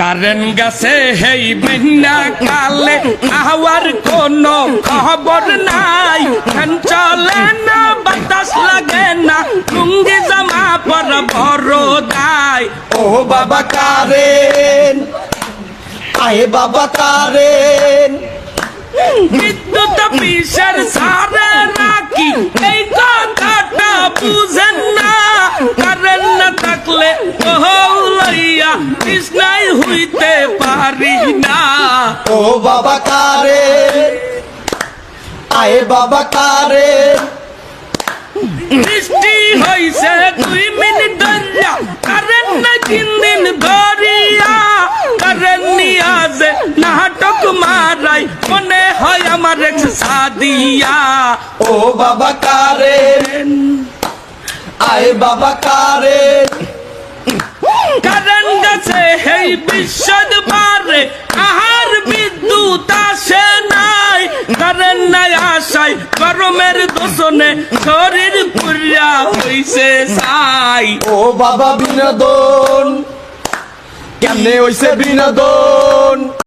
Current গাছে হেই বন্যা কালে আওয়ার কোন খবর নাই। ফ্যান চলে না বাতাস লাগে না লুঙ্গি জামা পর বড় দায় ও বাবা কারেন আয়ে বাবা কারেন। কৃষ্ণাই হইতে পারি না। ও বাবা কারেন আয়ে বাবা কারেন বৃষ্টি হইছে দুই মিনিট ধরিয়া। কারেন্ট নাই তিন দিন ধরিয়া। কারেন্ট নিয়া যে নাটক মারাই। মনে হয় আমার সাদিয়া। ও বাবা কারেন আয়ে বাবা কারেন হেই বিশ্বদ পারে আহার বিদ্যুৎ আসে নাই কারেন্ট নাই আসাই গরমের দোষণে শরীর পুরিয়া হইছে সাই ও বাবা বিনোদন, কেমনে হইছে বিনোদন?